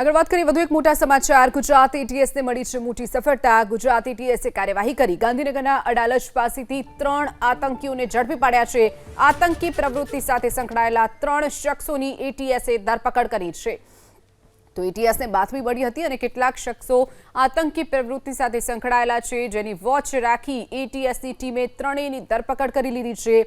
આગળ વાત કરીએ, વધુ એક મોટા સમાચાર. ગુજરાત એટીએસને મળી છે મોટી સફળતા. ગુજરાત એટીએસે કાર્યવાહી કરી. ગાંધીનગરના અડાલજ પાસેથી ત્રણ આતંકીઓને ઝડપી પાડ્યા છે. આતંકી પ્રવૃત્તિ સાથે સંકળાયેલા ત્રણ શખ્સોની એટીએસે ધરપકડ કરી છે. તો એટીએસને બાતમી મળી હતી અને કેટલાક શખ્સો આતંકી પ્રવૃત્તિ સાથે સંકળાયેલા છે. જેની વોચ રાખી એટીએસની ટીમે ત્રણેયની ધરપકડ કરી લીધી છે.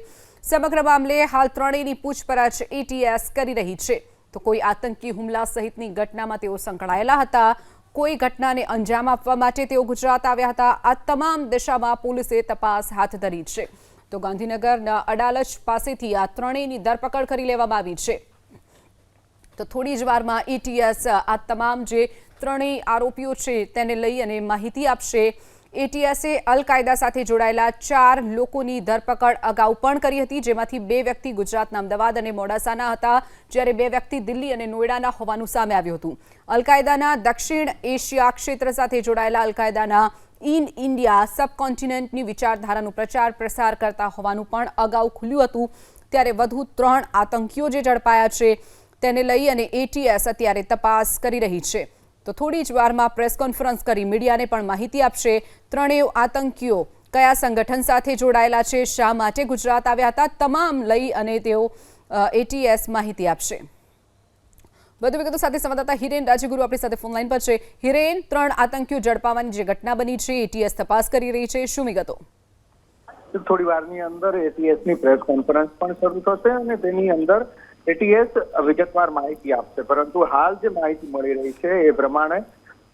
સમગ્ર મામલે હાલ ત્રણેયની પૂછપરછ એટીએસ કરી રહી છે. તો કોઈ આતંકી હુમલા સહિતની ઘટનામાં તેઓ સંકળાયેલા હતા. કોઈ ઘટનાને અંજામ આપવા માટે તેઓ ગુજરાત આવ્યા હતા. આ તમામ દિશામાં પોલીસે તપાસ હાથ ધરી છે. તો ગાંધીનગરના અડાલજ પાસેથી આ ત્રણેયની ધરપકડ કરી લેવામાં આવી છે. તો થોડી જ વારમાં એટીએસ આ તમામ જે ત્રણેય આરોપીઓ છે તેને લઈ અને માહિતી આપશે. એટીએસે અલ કાયદા સાથે જોડાયેલા ચાર લોકોની ધરપકડ અગાઉ પણ કરી હતી, જેમાંથી બે વ્યક્તિ ગુજરાતના અમદાવાદ અને મોડાસાના હતા, જ્યારે બે વ્યક્તિ દિલ્હી અને નોઈડાના હોવાનું સામે આવ્યું હતું. અલ કાયદાના દક્ષિણ એશિયા ક્ષેત્ર સાથે જોડાયેલા અલ કાયદાના ઇન ઇન્ડિયા સબકોન્ટિનેન્ટની વિચારધારાનો પ્રચાર પ્રસાર કરતા હોવાનું પણ અગાઉ ખુલ્યું હતું. ત્યારે વધુ ત્રણ આતંકીઓ જે ઝડપાયા છે, તેને લઈ અને એટીએસ અત્યારે તપાસ કરી રહી છે. તો થોડી જ વારમાં પ્રેસ કોન્ફરન્સ કરી મીડિયાને પણ માહિતી આપશે ત્રણેય આતંકીઓ કયા સંગઠન સાથે જોડાયેલા છે, શા માટે ગુજરાત આવ્યા હતા, તમામ લઈ અને તેઓ એટીએસ માહિતી આપશે. વધુ વિગતો સાથે સંવાદદાતા હિરેન રાજગુરુ આપણી સાથે ફોનલાઈન પર છે. હિરેન, ત્રણ આતંકીઓ ઝડપાવાની જે ઘટના બની છે એટીએસ તપાસ કરી રહી છે, શું વિગતો? થોડી વારની અંદર એટીએસની પ્રેસ કોન્ફરન્સ પણ શરૂ થશે અને તેની અંદર એટીએસ વિગતવાર માહિતી આપશે, પરંતુ હાલ જે માહિતી મળી રહી છે એ પ્રમાણે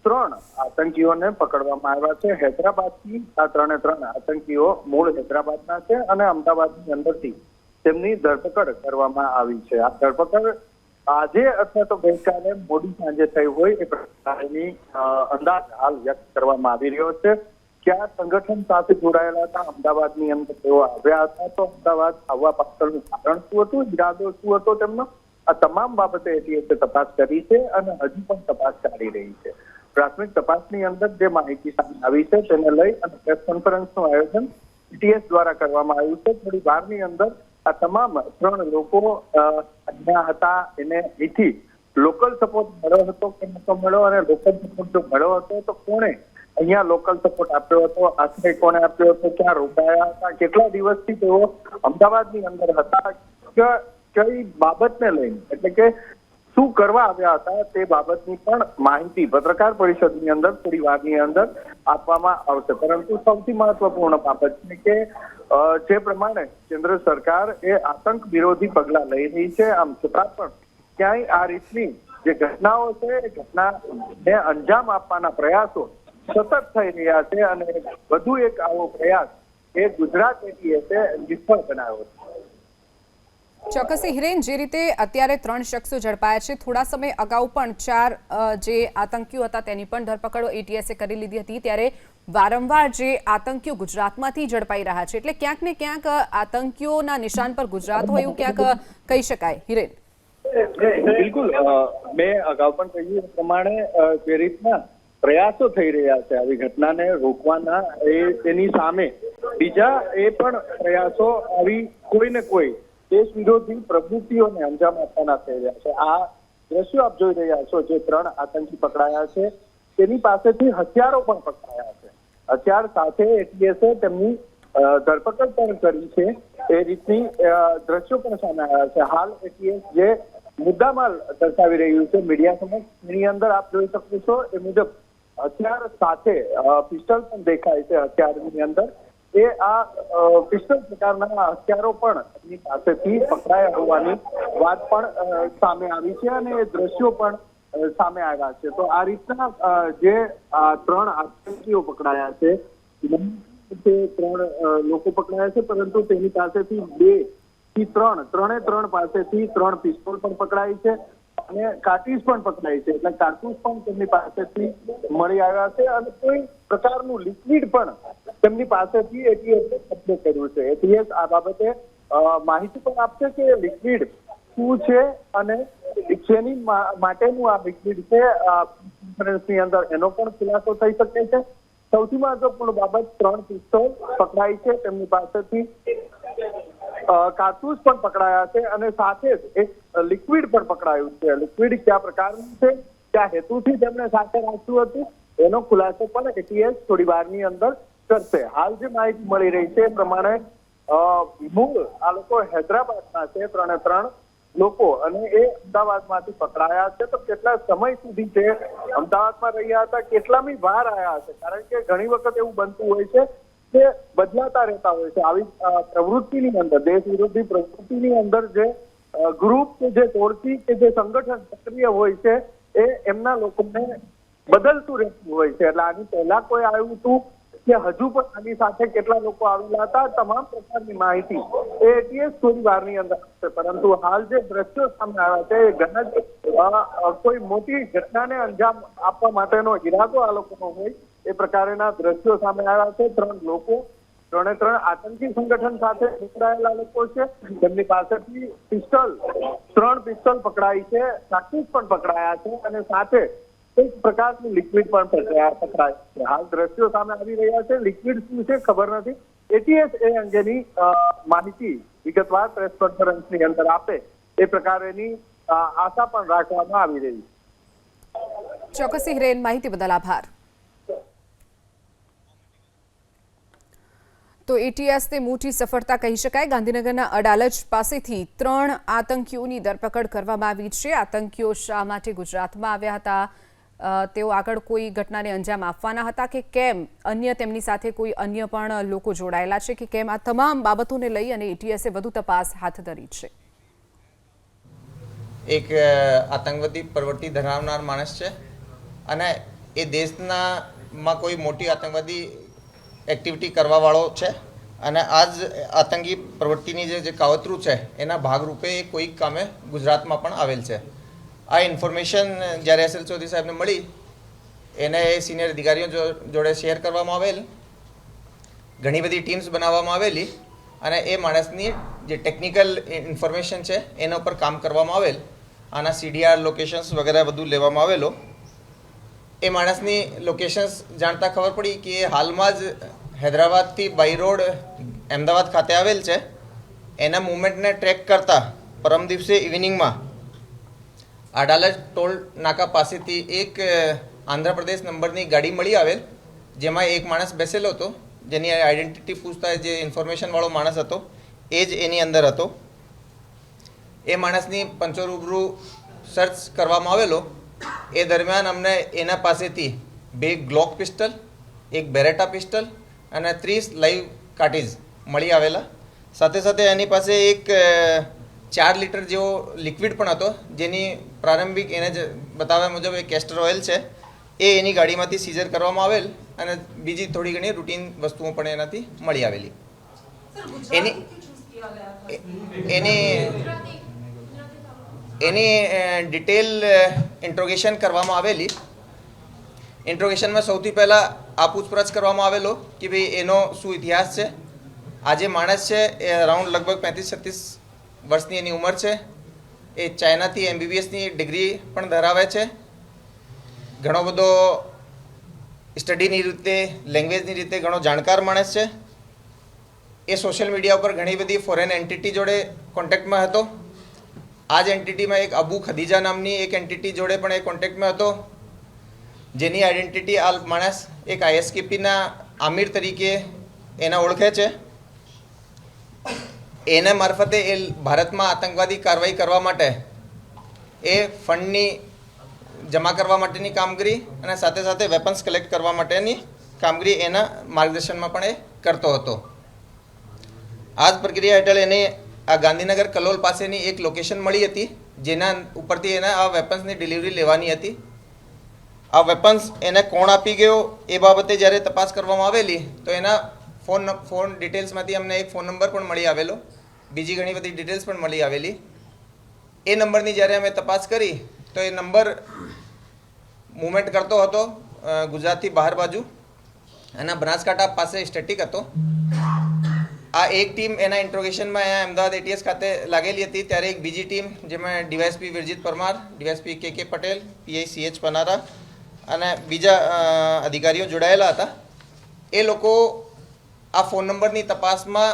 ત્રણ આતંકીઓને પકડવામાં આવ્યા છે. હૈદરાબાદથી આ ત્રણે ત્રણ આતંકીઓ મૂળ હૈદરાબાદના છે અને અમદાવાદની અંદરથી તેમની ધરપકડ કરવામાં આવી છે. આ ધરપકડ આજે અથવા તો ગઈકાલે મોડી સાંજે થઈ હોય એ પ્રકારની અંદાજ હાલ વ્યક્ત કરવામાં આવી રહ્યો છે. કયા સંગઠન સાથે જોડાયેલા હતા? અમદાવાદની અંદર તેઓ આવ્યા હતા તો અમદાવાદ આવવા પાછળનું કારણ શું હતું? ઈરાદો શું હતો તેમનો? આ તમામ બાબતે એટીએસે તપાસ કરી છે અને હજી પણ તપાસ ચાલી રહી છે. પ્રાથમિક તપાસની અંદર જે માહિતી સામે આવી છે તેને લઈ અને પ્રેસ કોન્ફરન્સનું આયોજન ઇટીએસ દ્વારા કરવામાં આવ્યું છે. થોડી વારની અંદર આ તમામ ત્રણ લોકો અહીંયા હતા. એને અહીંથી લોકલ સપોર્ટ મળ્યો હતો કે નતો મળ્યો અને લોકલ સપોર્ટ જો મળ્યો હતો તો કોણે અહીંયા લોકલ સપોર્ટ આપ્યો હતો આશ્રય કોને આપ્યો હતો, ક્યાં રોકાયા હતા, કેટલા દિવસથી તેઓ અમદાવાદની અંદર હતા કઈ બાબતને લઈને, એટલે કે શું કરવા આવ્યા હતા તે બાબતની પણ માહિતી પત્રકાર પરિષદની અંદર થોડી વારની અંદર આપવામાં આવશે. પરંતુ સૌથી મહત્વપૂર્ણ બાબત છે કે જે પ્રમાણે કેન્દ્ર સરકાર એ આતંક વિરોધી પગલા લઈ રહી છે, આમ છતાં પણ ક્યાંય આ રીતની જે ઘટનાઓ છે, એ ઘટનાને અંજામ આપવાના પ્રયાસો સતત થઈ રહ્યા છે અને વધુ એક આવો પ્રયાસ એ ગુજરાત એટીએસે નિષ્ફળ બનાવ્યો છે. ચોક્કસ હિરેન જે રીતે અત્યારે ત્રણ શખ્સો ઝડપાયા છે થોડા સમય અગાઉ પણ ચાર જે આતંકીઓ હતા તેની પણ ધરપકડો એટીએસે કરી લીધી હતી. ત્યારે વારંવાર જે આતંકીઓ ગુજરાતમાંથી ઝડપાઈ રહ્યા છે એટલે ક્યાંક ને ક્યાંક આતંકીઓના નિશાન પર ગુજરાત હોય એવું ક્યાંક કહી શકાય. હિરેન. બિલકુલ મેં અગાઉ પણ કહ્યું પ્રમાણે જે રીતના પ્રયાસો થઈ રહ્યા છે આવી ઘટનાને રોકવાના એ તેની સામે. બીજા એ પણ પ્રયાસો આવી કોઈ ને કોઈ દેશ વિરોધી પ્રવૃત્તિઓને અંજામ આપવાના થઈ રહ્યા છે. આ દ્રશ્યો આપ જોઈ રહ્યા છો જે ત્રણ આતંકી પકડાયા છે. તેની પાસેથી હથિયારો પણ પકડાયા છે. હથિયાર સાથે એટીએસે તેમની ધરપકડ પણ કરી છે. એ રીતની દ્રશ્યો પણ સામે આવ્યા છે. હાલ એટીએસ જે મુદ્દામાલ દર્શાવી રહ્યું છે મીડિયા સમક્ષ, એની અંદર આપ જોઈ શકો છો, એ મુજબ હથિયાર સાથે પિસ્ટલ પણ દેખાય છે હથિયારની અંદર. એ આ પિસ્તોલ પ્રકારના હથિયારો પણ એમની પાસેથી પકડાયા હોવાની વાત પણ સામે આવી છે અને એ દ્રશ્યો પણ સામે આવ્યા છે. તો આ રીતના જે ત્રણ આતંકીઓ પકડાયા છે તે ત્રણ લોકો પકડાયા છે, પરંતુ તેની પાસેથી બેથી ત્રણ, ત્રણે ત્રણ પાસેથી ત્રણ પિસ્તોલ પણ પકડાઈ છે. અને કાર્ટીસ પણ પકડાઈ છે. એટલે કારતૂસ પણ તેમની પાસેથી મળી આવ્યા છે અને કોઈ પ્રકારનું લિક્વિડ પણ તેમની પાસેથી એટીએસ કબજે કર્યું છે. એટીએસ આ બાબતે માહિતી પણ આપશે કે લિક્વિડ શું છે અને શેની માટેનું આ લિક્વિડ છે? કોન્ફરન્સની અંદર એનો પણ ખુલાસો થઈ શકે છે. સૌથી મહત્વપૂર્ણ બાબત ત્રણ પિસ્તોલ પકડાઈ છે તેમની પાસેથી. કારતૂસ પણ પકડાયા છે અને સાથે જ એક લિક્વિડ પણ પકડાયું છે. લિક્વિડ કયા પ્રકારનું છે? કયા હેતુથી તેમણે સાથે રાખ્યું હતું? એનો ખુલાસો પણ એટીએસ થોડી વારની અંદર કરશે. હાલ જે માહિતી મળી રહી છે એ પ્રમાણે મૂળ આ લોકો હૈદરાબાદના છે, ત્રણે ત્રણ લોકો. અને એ અમદાવાદમાંથી પકડાયા છે. તો કેટલા સમય સુધી છે? અમદાવાદમાં રહ્યા હતા? કેટલામી વાર આવ્યા હશે? કારણ કે ઘણી વખત એવું બનતું હોય છે કે બદલાતા રહેતા હોય છે. આવી પ્રવૃત્તિની અંદર, દેશ વિરોધી પ્રવૃત્તિની અંદર જે ગ્રુપ કે જે ટોળકી કે જે સંગઠન સક્રિય હોય છે, એ એમના લોકોને બદલતું રહેતું હોય છે. એટલે આની પહેલા કોઈ આવ્યું હતું કે હજુ પણ આની સાથે કેટલા લોકો આવેલા હતા, તમામ પ્રકારની માહિતી એ એટીએસ થોડી વારની અંદર આપશે. પરંતુ હાલ જે દ્રશ્યો સામે આવ્યા છે, એ ઘણા જ કોઈ મોટી ઘટનાને અંજામ આપવા માટેનો ઈરાદો આ લોકોનો હોય એ પ્રકારના દ્રશ્યો સામે આવ્યા છે. ત્રણ લોકો, ત્રણે ત્રણ આતંકી સંગઠન સાથે જોડાયેલા લોકો છે. તેમની પાસેથી પિસ્તોલ, ત્રણ પિસ્તોલ પકડાઈ છે. ચાકુ પણ પકડાયા છે અને સાથે એક પ્રકારની લિક્વિડ પણ પકડાયા છે. હાલ દ્રશ્યો સામે આવી રહ્યા છે. લિક્વિડ શું છે ખબર નથી. એટીએસ એ અંગેની માહિતી વિગતવાર પ્રેસ કોન્ફરન્સની અંદર આપે એ પ્રકારેની આશા પણ રાખવામાં આવી રહી છે. ચોક્કસ હિરેન માહિતી બદલ આભાર. તો એટીએસને મોટી સફળતા કહી શકાય. ગાંધીનગરના અડાલજ પાસેથી ત્રણ આતંકીઓની ધરપકડ કરવામાં આવી છે. આતંકીઓ શા માટે ગુજરાતમાં આવ્યા હતા? તેઓ આગળ કોઈ ઘટનાને અંજામ આપવાના હતા કે કેમ? અન્ય તેમની સાથે કોઈ અન્ય પણ લોકો જોડાયેલા છે કે કેમ? આ તમામ બાબતોને લઈ અને એટીએસે વધુ તપાસ હાથ ધરી છે. એક આતંકવાદી પ્રવૃત્તિ ધરાવનાર માણસ છે અને એ દેશના માં કોઈ મોટી આતંકવાદી એક્ટિવિટી કરવાવાળો છે. અને આ જ આતંકી પ્રવૃત્તિની જે કાવતરું છે, એના ભાગરૂપે એ કોઈક કામે ગુજરાતમાં પણ આવેલ છે. આ ઇન્ફોર્મેશન જ્યારે એસ એલ ચૌધરી સાહેબને મળી, એને એ સિનિયર અધિકારીઓ જોડે શેર કરવામાં આવેલ, ઘણી બધી ટીમ્સ બનાવવામાં આવેલી, અને એ માણસની જે ટેકનિકલ ઇન્ફોર્મેશન છે, એના ઉપર કામ કરવામાં આવેલ, આના સીડીઆર લોકેશન્સ વગેરે બધું લેવામાં આવેલો એ માણસની લોકેશન્સ જાણતા ખબર પડી કે હાલમાં જ હૈદરાબાદથી બાય રોડ અમદાવાદ ખાતે આવેલ છે. એના મુવમેન્ટને ટ્રેક કરતા પરમ દિવસે ઇવનિંગમાં અડાલજ ટોલ નાકા પાસેથી એક આંધ્રપ્રદેશ નંબરની ગાડી મળી આવેલ, જેમાં એક માણસ બેસેલો હતો. જેની આઈડેન્ટિટી પૂછતા જે ઇન્ફોર્મેશનવાળો માણસ હતો, એ જ એની અંદર હતો. એ માણસની પંચો રૂબરૂ સર્ચ કરવામાં આવેલો. એ દરમિયાન અમને એના પાસેથી બે ગ્લોક પિસ્ટલ એક બેરેટા પિસ્ટલ અને ત્રીસ લાઈવ કાર્ટીજ મળી આવેલા. સાથે સાથે એની પાસે એક ચાર લીટર જેવો લિક્વિડ પણ હતો જેની પ્રારંભિક એને જ બતાવ્યા મુજબ એ કેસ્ટર ઓઇલ છે. એ એની ગાડીમાંથી સીઝર કરવામાં આવેલ અને બીજી થોડી ઘણી રૂટીન વસ્તુઓ પણ એનાથી મળી આવેલી. એની એની એની ડિટેલ ઇન્ટ્રોગેશન કરવામાં આવેલી. ઇન્ટ્રોગેશનમાં સૌથી પહેલાં આ પૂછપરછ કરવામાં આવેલો કે ભાઈ એનો શું ઇતિહાસ છે? આ જે માણસ છે, એ અરાઉન્ડ લગભગ પેંત્રીસ છત્રીસ વર્ષની એની ઉંમર છે. એ ચાઇનાથી એમબીબીએસની ડિગ્રી પણ ધરાવે છે. ઘણો બધો સ્ટડીની રીતે લેંગ્વેજની રીતે ઘણો જાણકાર માણસ છે. એ સોશિયલ મીડિયા ઉપર ઘણી બધી ફોરેન એન્ટિટી જોડે કોન્ટેક્ટમાં હતો. આ જ એન્ટિટીમાં એક અબુ ખદીજા નામની એક એન્ટિટી જોડે પણ એ કોન્ટેક્ટમાં હતો, જેની આઈડેન્ટિટી આ માણસ એક આઈએસકેપીના આમિર તરીકે એના ઓળખે છે. એના મારફતે એ ભારતમાં આતંકવાદી કાર્યવાહી કરવા માટે એ ફંડની જમા કરવા માટેની કામગીરી અને સાથે સાથે વેપન્સ કલેક્ટ કરવા માટેની કામગીરી એના માર્ગદર્શનમાં પણ એ કરતો હતો. આ જ પ્રક્રિયા હેઠળ એને આ ગાંધીનગર કલોલ પાસેની એક લોકેશન મળી હતી, જેના ઉપરથી એને આ વેપન્સની ડિલિવરી લેવાની હતી. આ વેપન્સ એને કોણ આપી ગયો એ બાબતે જ્યારે તપાસ કરવામાં આવેલી, તો એના ફોન ફોન ડિટેલ્સમાંથી અમને એક ફોન નંબર પણ મળી આવેલો. બીજી ઘણી બધી ડિટેલ્સ પણ મળી આવેલી. એ નંબરની જ્યારે અમે તપાસ કરી, તો એ નંબર મુવમેન્ટ કરતો હતો ગુજરાતથી બહાર બાજુ. અને બનાસકાંઠા પાસે સ્ટેટિક હતો. આ એક ટીમ એના ઇન્ટ્રોગેશનમાં અહીંયા અમદાવાદ એટીએસ ખાતે લાગેલી હતી. ત્યારે એક બીજી ટીમ, જેમાં ડીવાયસપી વિરજીત પરમાર ડીવાયસપી કે કે પટેલ, પીઆઈ સીએચ પનારા અને બીજા અધિકારીઓ જોડાયેલા હતા. એ લોકો આ ફોન નંબરની તપાસમાં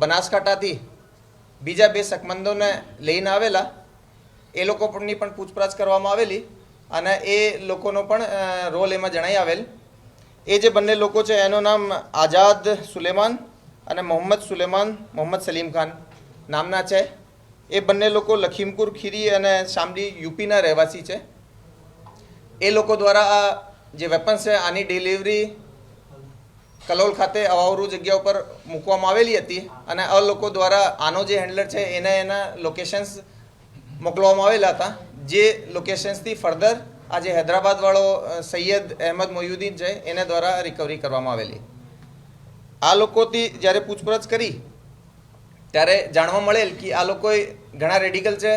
બનાસકાંઠાથી બીજા બે શકમંદોને લઈને આવેલા. એ લોકોની પણ પૂછપરછ કરવામાં આવેલી અને એ લોકોનો પણ રોલ એમાં જણાઈ આવેલ. એ જે બંને લોકો છે, એનું નામ આઝાદ સુલેમાન અને મોહમ્મદ સુલેમાન, મોહમ્મદ સલીમ ખાન નામના છે. એ બંને લોકો લખીમપુર ખીરી અને શામડી યુપીના રહેવાસી છે. એ લોકો દ્વારા આ જે વેપન્સ છે, આની ડિલિવરી કલોલ ખાતે અવાવરૂ જગ્યા ઉપર મૂકવામાં આવેલી હતી અને આ લોકો દ્વારા આનો જે હેન્ડલર છે, એને એના લોકેશન્સ મોકલવામાં આવેલા હતા. જે લોકેશન્સથી ફર્ધર આ જે હૈદરાબાદવાળો સૈયદ અહેમદ મોયુદ્દીન છે, એને દ્વારા રિકવરી કરવામાં આવેલી. આ લોકોથી જ્યારે પૂછપરછ કરી, ત્યારે જાણવા મળેલ કે આ લોકોએ ઘણા રેડિકલ છે,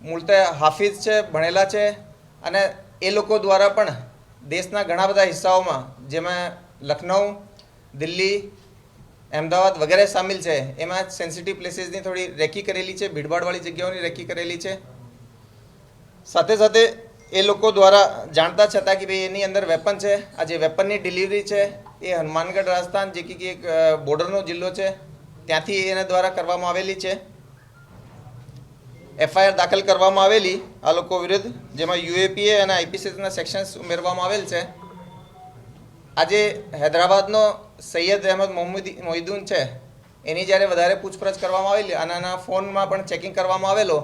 મૂળતે હાફિઝ છે, ભણેલા છે, અને એ લોકો દ્વારા પણ દેશના ઘણા બધા હિસ્સાઓમાં, જેમાં લખનઉ દિલ્હી, અમદાવાદ વગેરે સામેલ છે, એમાં સેન્સિટિવ પ્લેસીસની થોડી રેકી કરેલી છે, ભીડભાડવાળી જગ્યાઓની રેકી કરેલી છે. સાથે સાથે એ લોકો દ્વારા જાણતા છતાં કે ભાઈ એની અંદર વેપન છે, આ જે વેપનની ડિલિવરી છે એ હનુમાનગઢ રાજસ્થાન જે કે એક બોર્ડરનો જિલ્લો છે, ત્યાંથી એના દ્વારા કરવામાં આવેલી છે. એફઆઈઆર દાખલ કરવામાં આવેલી. આ લોકો વિરુદ્ધ, જેમાં યુએપીએ અને આઈપીસીના સેક્શન્સ ઉમેરવામાં આવેલ છે. આજે હૈદરાબાદનો સૈયદ અહેમદ મોહમ્મદી, મોહિદ્દીન છે. એની જ્યારે વધારે પૂછપરછ કરવામાં આવેલી, અને આના ફોનમાં પણ ચેકિંગ કરવામાં આવેલો,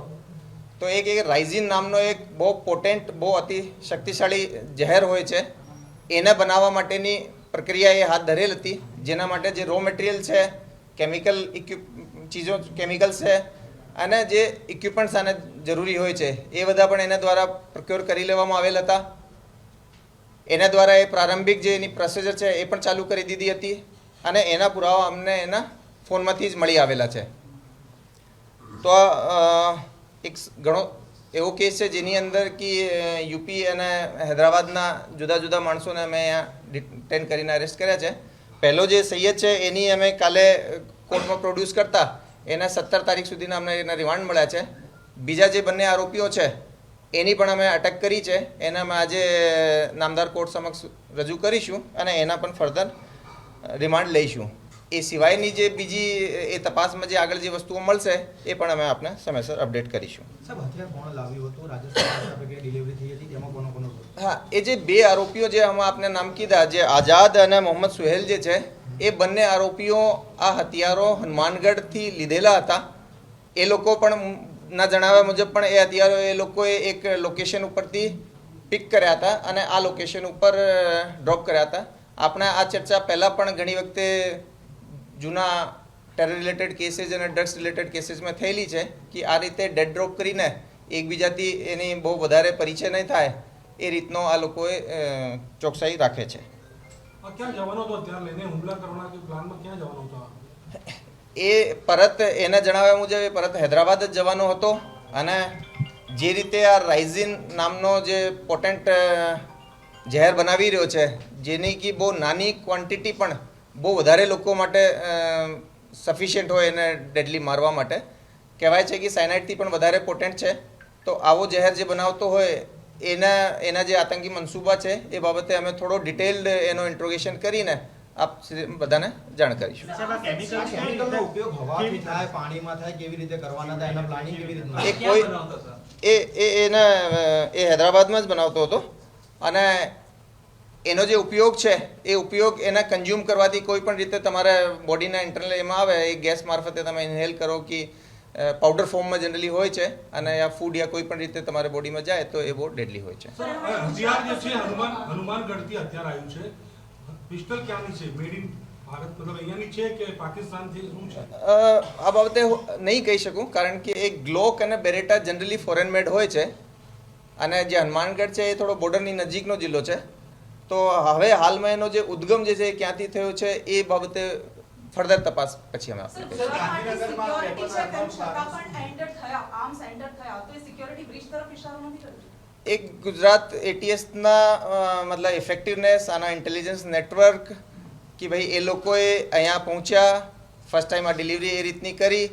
તો એક એક રાઇઝિન નામનો એક બહુ પોટેન્ટ બહુ અતિ શક્તિશાળી ઝેર હોય છે. એને બનાવવા માટેની પ્રક્રિયા એ હાથ ધરેલ હતી. જેના માટે જે રો મટીરિયલ છે કેમિકલ ઇક્વિપ ચીજો કેમિકલ્સ છે, અને જે ઇક્વિપમેન્ટ્સ આને જરૂરી હોય છે, એ બધા પણ એના દ્વારા પ્રક્યોર કરી લેવામાં આવેલ હતા. એના દ્વારા એ પ્રારંભિક જે એની પ્રોસેસર છે, એ પણ ચાલુ કરી દીધી હતી અને એના પુરાવા અમને એના ફોનમાંથી જ મળી આવેલા છે. તો એક ઘણો એવો કેસ છે જેની અંદર કે યુપી અને હૈદરાબાદના જુદા જુદા માણસોને અમે અહીંયા ડિટેન કરીને અરેસ્ટ કર્યા છે. પહેલો જે સૈયદ છે, એની અમે કાલે કોર્ટમાં પ્રોડ્યુસ કરતા, એના સત્તર તારીખ સુધીના અમને એના રિમાન્ડ મળ્યા છે. બીજા જે બંને આરોપીઓ છે, એની પણ અમે અટક કરી છે. એના અમે આજે નામદાર કોર્ટ સમક્ષ રજૂ કરીશું અને એના પણ ફર્ધર રિમાન્ડ લઈશું. એ સિવાયની જે બીજી એ તપાસમાં જે આગળ જે વસ્તુઓ મળશે, એ પણ અમે આપને સમયસર અપડેટ કરીશું. હા, એ જે બે આરોપીઓ જે હમણાં આપને નામ કીધા, જે આઝાદ અને મોહમ્મદ સુહેલ જે છે, એ બંને આરોપીઓ આ હથિયારો હનુમાનગઢથી લીધેલા હતા. એ લોકો પણ ના જણાવ્યા મુજબ પણ એ હથિયારો એ લોકોએ એક લોકેશન ઉપરથી પિક કર્યા હતા અને આ લોકેશન ઉપર ડ્રોપ કર્યા હતા. આપણે આ ચર્ચા પહેલાં પણ ઘણી વખતે જૂના ટેરર રિલેટેડ કેસીસ અને ડ્રગ્સ રિલેટેડ કેસીસમાં થયેલી છે કે આ રીતે ડેડ ડ્રોપ કરીને એકબીજાથી એની બહુ વધારે પરિચય નહીં થાય. એ રીતનો આ લોકોએ ચોકસાઈ રાખે છે? એ પરત એના જણાવ્યા મુજબ એ પરત હૈદરાબાદ જ જવાનો હતો અને જે રીતે આ રાઇઝિન નામનો જે પોટેન્ટ ઝેર બનાવી રહ્યો છે જેની કે બહુ નાની ક્વોન્ટિટી પણ બહુ વધારે લોકો માટે સફિશિયન્ટ હોય એને ડેડલી મારવા માટે. કહેવાય છે કે સાયનાઇડથી પણ વધારે પોટેન્ટ છે. તો આવો ઝેર જે બનાવતો હોય એના એના જે આતંકી મનસૂબા છે એ બાબતે અમે થોડો ડિટેલ્ડ એનો ઇન્ટ્રોગેશન કરીને આપ બધાને જાણ કરીશું. આ કેમિકલનો ઉપયોગ હવાથી થાય પાણીમાં થાય કેવી રીતે કરવાના હતા એના પ્લાનિંગ કેવી રીતનું એ કોઈ એ એ એને એ હૈદરાબાદમાં જ બનાવતો હતો. અને એનો જે ઉપયોગ છે એ ઉપયોગ એને કન્ઝ્યુમ કરવાથી કોઈ પણ રીતે તમારે બોડીના ઇન્ટરનલ એમાં આવે એ ગેસ મારફતે તમે ઇન્હેલ કરો કે પાવડર ફોર્મમાં જનરલી હોય છે અને આ ફૂડ યા કોઈ પણ રીતે તમારે બોડીમાં જાય તો એ બહુ ડેડલી હોય છે. હથિયાર જે છે હનુમાન હનુમાનગઢથી હથિયાર આવ્યું છે. પિસ્ટલ ક્યાંની છે? મેડ ઇન આ બાબતે નહીં કહી શકું કારણ કે એ ગ્લોક અને બેરેટા જનરલી ફોરેન મેડ હોય છે. અને જે હનુમાનગઢ છે એ થોડો બોર્ડરની નજીકનો જિલ્લો છે. તો હવે હાલમાં એનો જે ઉદ્ગમ જે છે એ ક્યાંથી થયો છે એ બાબતે ફર્ધર તપાસ પછી અમે આપને કહીશું. સિક્યોરિટી છે તેમ છતાં પણ એન્ટર થયા આર્મ્સ એન્ટર થયા તો એ સિક્યોરિટી બ્રીચ તરફ ઇશારો નથી કર્યો? એક ગુજરાત એટીએસના મતલબ ઇફેક્ટિવનેસ આના ઇન્ટેલિજન્સ નેટવર્ક કે ભાઈ એ લોકોએ અહીંયા પહોંચ્યા ફર્સ્ટ ટાઈમ આ ડિલિવરી એ રીતની કરી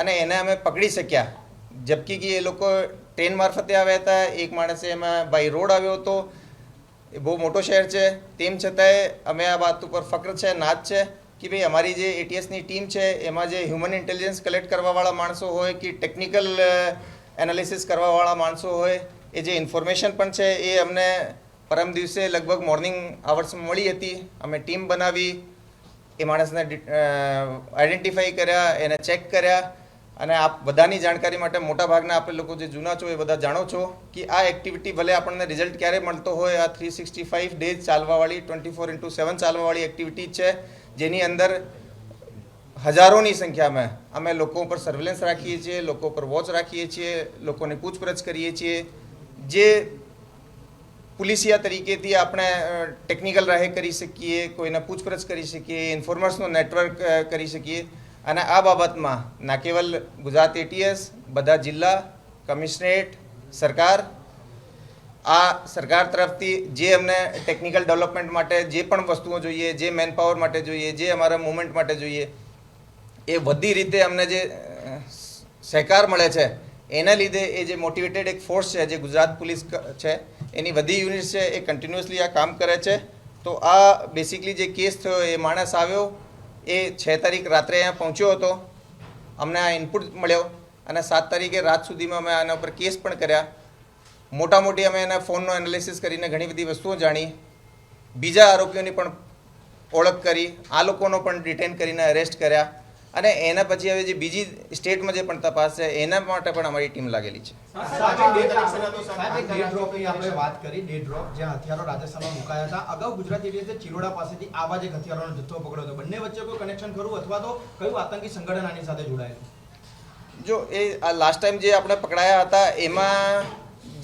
અને એને અમે પકડી શક્યા. જબકી કે એ લોકો ટ્રેન મારફતે આવ્યા હતા એક માણસે એમાં બાય રોડ આવ્યો હતો. એ બહુ મોટો શહેર છે. તેમ છતાંય અમે આ વાત ઉપર ફક્ર છે નાદ છે. કે ભાઈ અમારી જે એટીએસની ટીમ છે, એમાં જે હ્યુમન ઇન્ટેલિજન્સ કલેક્ટ કરવાવાળા માણસો હોય કે ટેકનિકલ એનાલિસિસ કરવાવાળા માણસો હોય, એ જે ઇન્ફોર્મેશન પણ છે એ અમને પરમ દિવસે લગભગ મોર્નિંગ આવર્સમાં મળી હતી. અમે ટીમ બનાવી, એ માણસને આઈડેન્ટિફાઈ કર્યા, એને ચેક કર્યા અને આપ બધાની જાણકારી માટે મોટાભાગના આપણે લોકો જે જૂના છો એ બધા જાણો છો કે આ એક્ટિવિટી ભલે આપણને રિઝલ્ટ ક્યારે મળતો હોય, આ થ્રી સિક્સટી ફાઇવ ડેઝ ચાલવાવાળી ટ્વેન્ટી ફોર ઇન્ટુ સેવન ચાલવાવાળી એક્ટિવિટી છે જેની અંદર હજારોની સંખ્યામાં અમે લોકો પર સર્વેલન્સ રાખીએ છીએ, લોકો પર વોચ રાખીએ છીએ, લોકોની પૂછપરછ કરીએ છીએ. જે પોલીસિયા તરીકેથી આપણે ટેકનિકલ રાહે કરી શકીએ, કોઈને પૂછપરછ કરી શકીએ ઇન્ફોર્મર્સનો નેટવર્ક કરી શકીએ. અને આ બાબતમાં ના કેવલ ગુજરાત એટીએસ બધા જિલ્લા કમિશનરેટ સરકાર આ સરકાર તરફથી જે અમને ટેકનિકલ ડેવલપમેન્ટ માટે જે પણ વસ્તુઓ જોઈએ, જે મેન પાવર માટે જોઈએ, જે અમારા મુવમેન્ટ માટે જોઈએ, એ બધી રીતે અમને જે સહકાર મળે છે, એના લીધે એ જે મોટિવેટેડ એક ફોર્સ છે, જે ગુજરાત પોલીસ છે, એની બધી યુનિટ છે, એ કન્ટિન્યુઅસલી આ કામ કરે છે. તો આ બેસિકલી જે કેસ થયો, એ માણસ આવ્યો, એ છ તારીખ રાત્રે અહીંયા પહોંચ્યો હતો, અમને આ ઇનપુટ મળ્યો, અને સાત તારીખે રાત સુધીમાં અમે આના ઉપર કેસ પણ કર્યા. મોટા મોટી અમે એના ફોનનો એનાલિસિસ કરીને ઘણી બધી વસ્તુઓ જાણી. બીજા આરોપીઓની પણ ઓળખ કરી. આ લોકોનો પણ ડિટેન કરીને અરેસ્ટ કર્યા. અને એના પછી હવે જે બીજી સ્ટેટમાં જે પણ તપાસ છે એના માટે પણ અમારી ટીમ લાગેલી છે. આપણે વાત કરી ડે ડ્રોપ જ્યાં હથિયારો રાજસ્થાનમાં મુકાયા હતા. અગાઉ ગુજરાત એટીએસે ચિરોડા પાસેથી આવા જ હથિયારોનો જથ્થો પકડ્યો હતો. બંને વચ્ચે કોઈ કનેક્શન ખરું અથવા તો કયું આતંકી સંગઠન આની સાથે જોડાયેલું? જો એ આ લાસ્ટ ટાઈમ જે આપણે પકડાયા હતા એમાં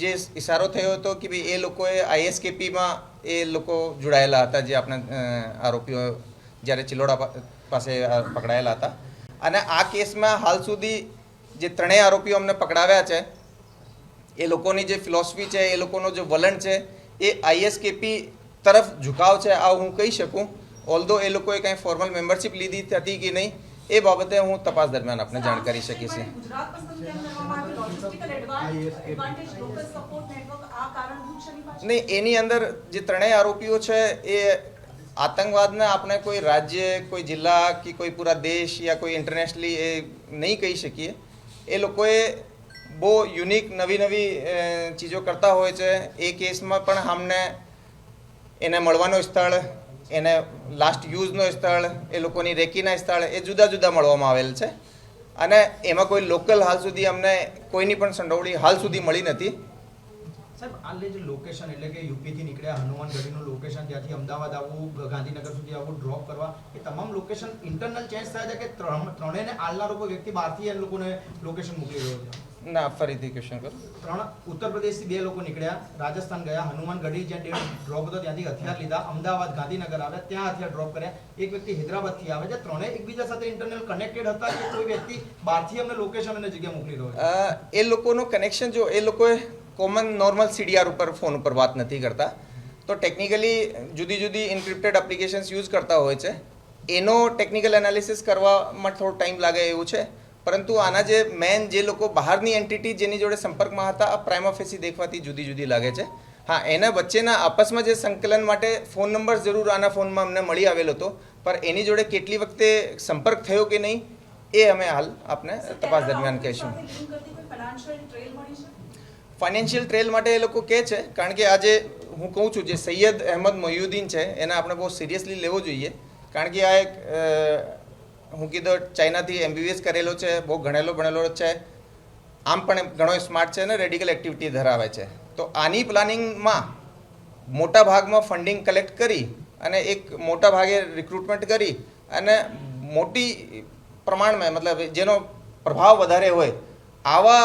જે ઇશારો થયો હતો કે ભાઈ એ લોકોએ આઈએસકેપીમાં એ લોકો જોડાયેલા હતા, જે આપણે આરોપીઓ જ્યારે ચિલોડા પાસે પકડાયેલા હતા. અને આ કેસમાં હાલ સુધી જે ત્રણેય આરોપીઓ અમને પકડાવ્યા છે, એ લોકોની જે ફિલોસફી છે, એ લોકોનો જે વલણ છે, એ આઈએસકેપી તરફ ઝુકાવ છે આ હું કહી શકું. ઓલ્ધો એ લોકોએ કાંઈ ફોર્મલ મેમ્બરશિપ લીધી હતી કે નહીં એ બાબતે હું તપાસ દરમિયાન આપને જાણ કરી પાછળ? નહીં એની અંદર જે ત્રણેય આરોપીઓ છે એ આતંકવાદને આપણે કોઈ રાજ્ય કોઈ જિલ્લા કે કોઈ પૂરા દેશ યા કોઈ ઇન્ટરનેશનલી એ નહીં કહી શકીએ. એ લોકોએ બહુ યુનિક નવી નવી ચીજો કરતા હોય છે. એ કેસમાં પણ અમને એને મળવાનું સ્થળ એને લાસ્ટ યુઝનો સ્થળ, એ લોકોની રેકીના સ્થળ, એ જુદા જુદા મળવામાં આવેલ છે. અને એમાં કોઈ લોકલ હાલ સુધી અમને કોઈની પણ સંડોવણી હાલ સુધી મળી નથી. સાહેબ આ જે લોકેશન એટલે કે યુપીથી નીકળ્યા હનુમાનગઢીનું લોકેશન ત્યાંથી અમદાવાદ આવવું ગાંધીનગર સુધી આવવું ડ્રોપ કરવા, એ તમામ લોકેશન ઇન્ટરનલ ચેન્જ થાય છે કે ત્રણ ત્રણેયને આલનારો કોઈ વ્યક્તિ બહારથી એ લોકોને લોકેશન મોકલી રહ્યો છે? ના ફરીથી ક્વેશ્ચન કરો. ત્રણ ઉત્તર પ્રદેશથી બે લોકો નીકળ્યા રાજસ્થાન ગયા હનુમાનગઢી જ્યાં ડેડ ડ્રોપ હતો ત્યાંથી હથિયાર લીધા અમદાવાદ ગાંધીનગર આવ્યા ત્યાં હથિયાર ડ્રોપ કર્યા. એક વ્યક્તિ હૈદરાબાદથી આવે છે ત્રણે એકબીજા સાથે ઇન્ટરનલ કનેક્ટેડ હતા કે કોઈ વ્યક્તિ બહારથી અમને લોકેશન અને જગ્યા મોકલી રહ્યો એ લોકોનું કનેક્શન જો એ લોકોએ કોમન નોર્મલ સીડીઆર ઉપર ફોન ઉપર વાત નથી કરતા. તો ટેકનિકલી જુદી જુદી ઇન્ક્રિપ્ટેડ એપ્લિકેશન્સ યુઝ કરતા હોય છે. એનો ટેકનિકલ એનાલિસિસ કરવામાં થોડો ટાઈમ લાગે એવું છે. પરંતુ આના જે મેન જે લોકો બહારની એન્ટિટી જેની જોડે સંપર્કમાં હતા આ પ્રાઇમ ઓફેસી દેખવાથી જુદી જુદી લાગે છે હા એના વચ્ચેના આપસમાં જે સંકલન માટે ફોન નંબર જરૂર આના ફોનમાં અમને મળી આવેલો હતો પણ એની જોડે કેટલી વખતે સંપર્ક થયો કે નહીં એ અમે હાલ આપને તપાસ દરમિયાન કહીશું? ફાઇનાન્શિયલ ટ્રેલ માટે એ લોકો કહે છે કારણ કે આજે હું કહું છું જે સૈયદ અહેમદ મોહ્યુદ્દીન છે એને આપણે બહુ સિરિયસલી લેવો જોઈએ કારણ કે આ એક હું કીધું ચાઇનાથી એમબીબીએસ કરેલો છે, બહુ ગણેલો ભણેલો છે. આમ પણ ઘણો સ્માર્ટ છે અને રેડિકલ એક્ટિવિટી ધરાવે છે. તો આની પ્લાનિંગમાં મોટા ભાગમાં ફંડિંગ કલેક્ટ કરી અને એક મોટા ભાગે રિક્રુટમેન્ટ કરી અને મોટી પ્રમાણમાં, મતલબ જેનો પ્રભાવ વધારે હોય, આવા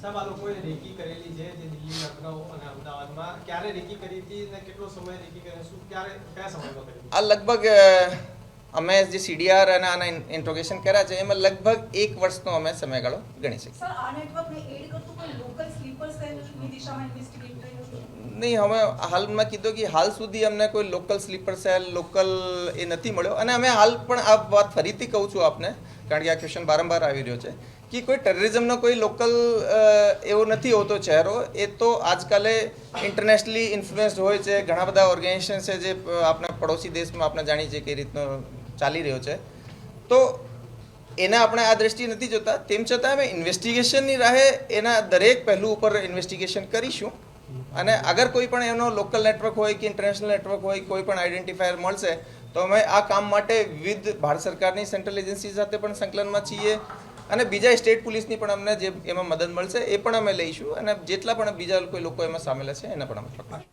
સાહેબ આ લોકોએ રેકી કરેલી છે જે દિલ્હી લખનઉ અને અમદાવાદમાં. ક્યારે રેકી કરી હતી અને કેટલો સમય રેકી કરી શું ક્યારે કયા સમયમાં કરી આ લગભગ અમે જે સીડીઆર અને આના ઇન્ટ્રોગેશન કર્યા છે એમાં લગભગ એક વર્ષનો અમે સમયગાળો ગણી શકીએ. સર આ નેટવર્કને એડ કરતું કોઈ લોકલ સ્લીપર સેલની દિશામાં ઇન્વેસ્ટિગેટ કર્યું નહીં હવે હાલમાં કીધું કે હાલ સુધી અમને કોઈ લોકલ સ્લીપર સેલ લોકલ એ નથી મળ્યો. અને અમે હાલ પણ આ વાત ફરીથી કહું છું આપને કારણ કે આ ક્વેશ્ચન વારંવાર આવી રહ્યો છે. કે કોઈ ટેરરિઝમનો કોઈ લોકલ એવો નથી હોતો ચહેરો. એ તો આજકાલે ઇન્ટરનેશનલી ઇન્ફ્લુએન્સ્ડ હોય છે. ઘણા બધા ઓર્ગેનાઇઝેશન છે જે આપણા પડોશી દેશમાં આપણે જાણીએ છીએ કઈ રીતનો ચાલી રહ્યો છે. તો એને આપણે આ દ્રષ્ટિએ નથી જોતા. તેમ છતાં અમે ઇન્વેસ્ટિગેશનની રાહે એના દરેક પહેલું ઉપર ઇન્વેસ્ટિગેશન કરીશું. અને અગર કોઈ પણ એનો લોકલ નેટવર્ક હોય કે ઇન્ટરનેશનલ નેટવર્ક હોય, કોઈ પણ આઈડેન્ટિફાયર મળશે, તો અમે આ કામ માટે વિવિધ ભારત સરકારની સેન્ટ્રલ એજન્સી સાથે પણ સંકલનમાં છીએ. અને બીજા સ્ટેટ પોલીસની પણ અમને જે એમાં મદદ મળશે એ પણ અમે લઈશું અને જેટલા પણ બીજા કોઈ લોકો એમાં સામેલ છે એને પણ અમે